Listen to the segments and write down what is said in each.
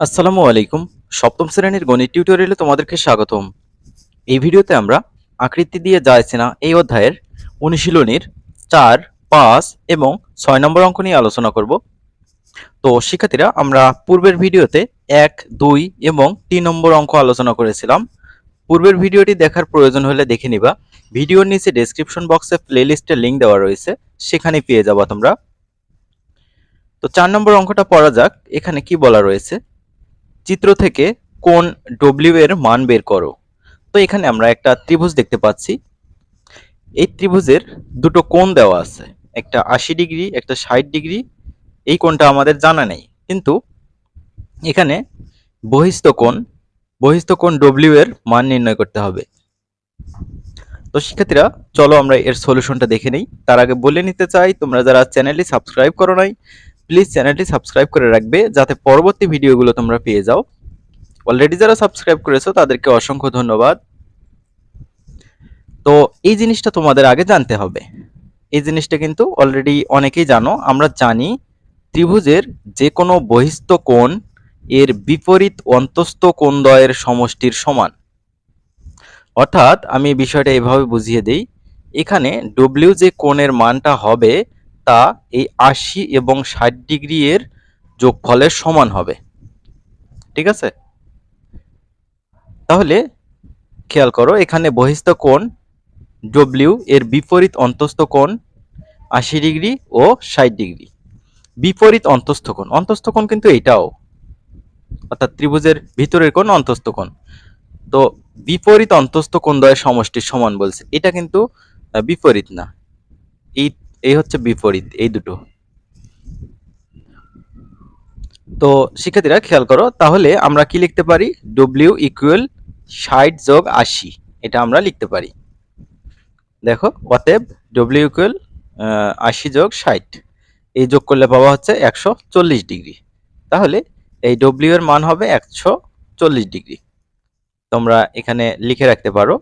আসসালামু আলাইকুম। সপ্তম শ্রেণির গণিত টিউটোরিয়ালে তোমাদেরকে স্বাগতম। এই ভিডিওতে আমরা আকৃতি দিয়ে যাচ্ছে না, এই অধ্যায়ের অনুশীলনীর চার, পাঁচ এবং ছয় নম্বর অঙ্ক নিয়ে আলোচনা করব। তো শিক্ষার্থীরা, আমরা পূর্বের ভিডিওতে এক, দুই এবং তিন নম্বর অঙ্ক আলোচনা করেছিলাম। পূর্বের ভিডিওটি দেখার প্রয়োজন হলে দেখে নিবা। ভিডিওর নিচে ডেসক্রিপশন বক্সে প্লেলিস্টের লিঙ্ক দেওয়া রয়েছে, সেখানে পেয়ে যাবা তোমরা। তো চার নম্বর অঙ্কটা পড়া যাক, এখানে কি বলা রয়েছে? চিত্র থেকে কোন ডব্লিউ এর মান বের করো। তো এখানে আমরা একটা ত্রিভুজ দেখতে পাচ্ছি। এই ত্রিভুজের দুটো কোণ দেওয়া আছে। একটা আশি ডিগ্রি, একটা ষাট ডিগ্রি। এই কোণটা আমাদের জানা নেই। কিন্তু এখানে বহিস্থ কোণ বহিস্থ কোণ ডব্লিউ এর মান নির্ণয় করতে হবে। তো শিক্ষার্থীরা, চলো আমরা এর সলিউশনটা দেখে নেই। তার আগে বলে নিতে চাই, তোমরা যারা চ্যানেলটি সাবস্ক্রাইব করো নাই প্লিজ চ্যানেলটি সাবস্ক্রাইব করে রাখবে, যাতে পরবর্তী ভিডিওগুলো তোমরা পেয়ে যাও। অলরেডি যারা সাবস্ক্রাইব করেছ, তাদেরকে অসংখ্য ধন্যবাদ। তো এই জিনিসটা তোমাদের আগে জানতে হবে। এই জিনিসটা কিন্তু অলরেডি অনেকেই জানো, আমরা জানি ত্রিভুজের যে কোনো বহিস্থ কোণ এর বিপরীত অন্তস্থ কোণদ্বয়ের সমষ্টির সমান। অর্থাৎ আমি বিষয়টা এভাবে বুঝিয়ে দেই, এখানে ডব্লিউ যে কোণের মানটা হবে তা এই আশি এবং ষাট ডিগ্রি এর যোগফলের সমান হবে। ঠিক আছে? তাহলে খেয়াল করো, এখানে বহিস্থ কোণ ডব্লিউ এর বিপরীত অন্তস্থ কোণ আশি ডিগ্রি ও ষাট ডিগ্রি। বিপরীত অন্তস্থ কোণ অন্তস্থ কোণ কিন্তু এটাও অর্থাৎ ত্রিভুজের ভিতরের কোণ অন্তস্থ কোণ। তো বিপরীত অন্তস্থ কোণ দ্বয়ের সমষ্টির সমান বলছে, এটা কিন্তু বিপরীত না। এই এই হচ্ছে বিপরীত, এই দুটো। তো শিক্ষার্থীরা খেয়াল করো, তাহলে আমরা কি লিখতে পারি? ডব্লিউ ইকুয়াল ষাট যোগ আশি, এটা আমরা লিখতে পারি। দেখো, অতএব ডব্লিউ ইকুয়াল আশি যোগ ষাট, এই যোগ করলে পাওয়া হচ্ছে একশো চল্লিশ ডিগ্রি। তাহলে এই ডব্লিউ এর মান হবে একশো চল্লিশ ডিগ্রি। তোমরা এখানে লিখে রাখতে পারো।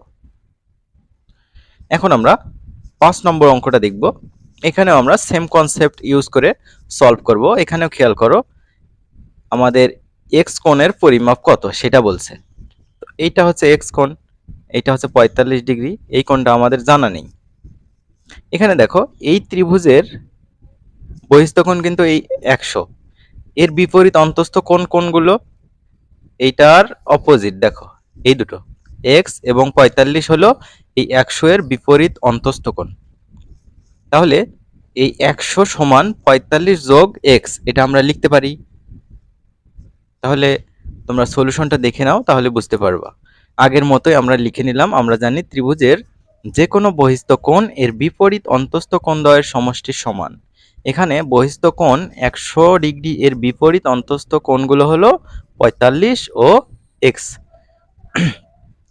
এখন আমরা পাঁচ নম্বর অঙ্কটা দেখব। এখানেও আমরা সেম কনসেপ্ট ইউজ করে সলভ করব। এখানেও খেয়াল করো, আমাদের এক্স কোণের পরিমাপ কত, সেটা বলছে। তো এইটা হচ্ছে এক্স কোণ, এইটা হচ্ছে পঁয়তাল্লিশ ডিগ্রি, এই কোণটা আমাদের জানা নেই। এখানে দেখো, এই ত্রিভুজের বহিস্থ কোণ কিন্তু এই একশো। এর বিপরীত অন্তস্থ কোণ কোণগুলো, এইটার অপোজিট দেখো, এই দুটো। এক্স এবং পঁয়তাল্লিশ হলো এই একশো এর বিপরীত অন্তস্থ কোণ। তাহলে এই একশো সমান পঁয়তাল্লিশ যোগ এক্স, এটা আমরা লিখতে পারি। তাহলে তোমরা সলিউশনটা দেখে নাও, তাহলে বুঝতে পারবা। আগের মতোই আমরা লিখে নিলাম, আমরা জানি ত্রিভুজের যে কোনো বহিস্থ কোণ এর বিপরীত অন্তস্থ কোণ দ্বয়ের সমষ্টির সমান। এখানে বহিস্থ কোণ একশো ডিগ্রি এর বিপরীত অন্তস্থ কোণগুলো হলো পঁয়তাল্লিশ ও এক্স।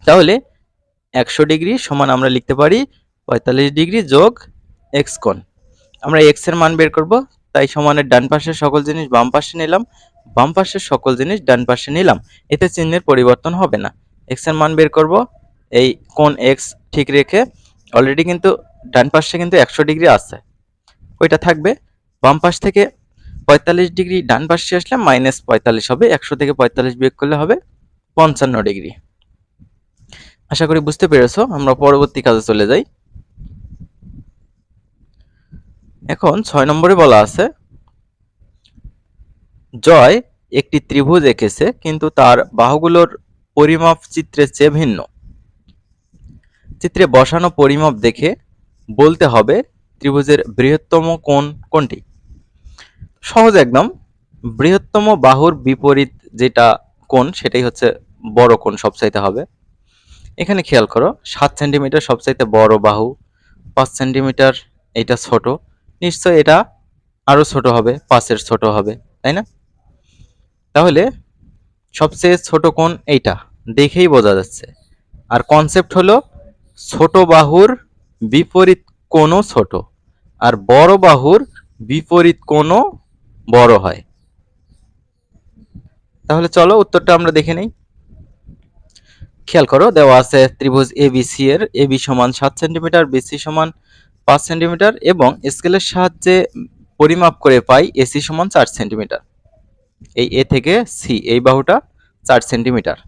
তাহলে একশো ডিগ্রি সমান আমরা লিখতে পারি, পঁয়তাল্লিশ ডিগ্রি যোগ এক্স কোণ আমরা এক্সের মান বের করব, তাই সমানের ডান পাশের সকল জিনিস বাম পাশে নিলাম, বাম পাশের সকল জিনিস ডান পাশে নিলাম, এতে চিহ্নের পরিবর্তন হবে না। এক্সের মান বের করব, এই কোন এক্স ঠিক রেখে অলরেডি কিন্তু ডান পাশে কিন্তু একশো ডিগ্রি আছে। ওইটা থাকবে, বাম পাশ থেকে পঁয়তাল্লিশ ডিগ্রি ডান পাশে আসলে মাইনাস পঁয়তাল্লিশ হবে, একশো থেকে পঁয়তাল্লিশ বিয়োগ করলে হবে পঞ্চান্ন ডিগ্রি। আশা করি বুঝতে পেরেছ, আমরা পরবর্তী কাজে চলে যাই। এখন ছয় নম্বরে বলা আছে, জয় একটি ত্রিভুজ এঁকেছে, কিন্তু তার বাহুগুলোর পরিমাপ চিত্রের চেয়ে ভিন্ন। চিত্রে বসানো পরিমাপ দেখে বলতে হবে ত্রিভুজের বৃহত্তম কোণ কোনটি। সহজ একদম, বৃহত্তম বাহুর বিপরীত যেটা কোণ, সেটাই হচ্ছে বড় কোণ সবচাইতে হবে। এখানে খেয়াল করো, সাত সেন্টিমিটার সবচাইতে বড় বাহু, পাঁচ সেন্টিমিটার এটা ছোট নিশ্চয় এটা আরও ছোট হবে, পাঁচের ছোট হবে, তাই না? তাহলে সবচেয়ে ছোট কোণ এইটা, দেখেই বোঝা যাচ্ছে। আর কনসেপ্ট হলো ছোট বাহুর বিপরীত কোণও ছোট, আর বড় বাহুর বিপরীত কোণও বড় হয়। তাহলে চলো উত্তরটা আমরা দেখে নেই। খেয়াল করো, দেওয়া আছে ত্রিভুজ এবিসি এর এবি সমান সাত সেন্টিমিটার বিসি সমান পাঁচ সেন্টিমিটার এবং স্কেলের সাহায্যে পরিমাপ করে পাই এসি সমান চার সেন্টিমিটার। এই এ থেকে সি, এই বাহুটা চার সেন্টিমিটার।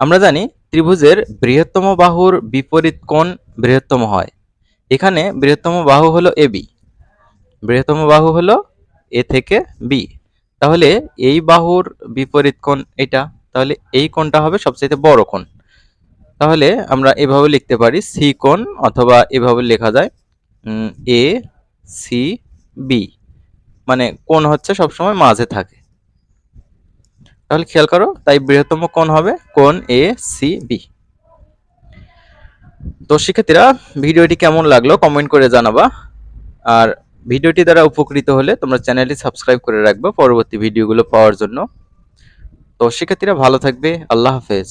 আমরা জানি ত্রিভুজের বৃহত্তম বাহুর বিপরীত কোণ বৃহত্তম হয়। এখানে বৃহত্তম বাহু হলো এ বি। বৃহত্তম বাহু হলো এ থেকে বি। তাহলে এই বাহুর বিপরীত কোণ এটা। তাহলে এই কোণটা হবে সবচেয়ে বড় কোণ। তাহলে আমরা এভাবে লিখতে পারি সি কোণ অথবা এভাবে লেখা যায় এ সি বি মানে কোণ হচ্ছে সবসময় মাঝে থাকে। তাহলে খেয়াল করো, তাই বৃহত্তম কোণ হবে কোণ এ সি বি তো শিক্ষার্থীরা, ভিডিওটি কেমন লাগল কমেন্ট করে জানাবা। আর ভিডিওটি দ্বারা উপকৃত হলে তোমরা চ্যানেলটি সাবস্ক্রাইব করে রাখবে পরবর্তী ভিডিওগুলো পাওয়ার জন্য। তো শিক্ষার্থীরা, ভালো থাকবে। আল্লাহ হাফেজ।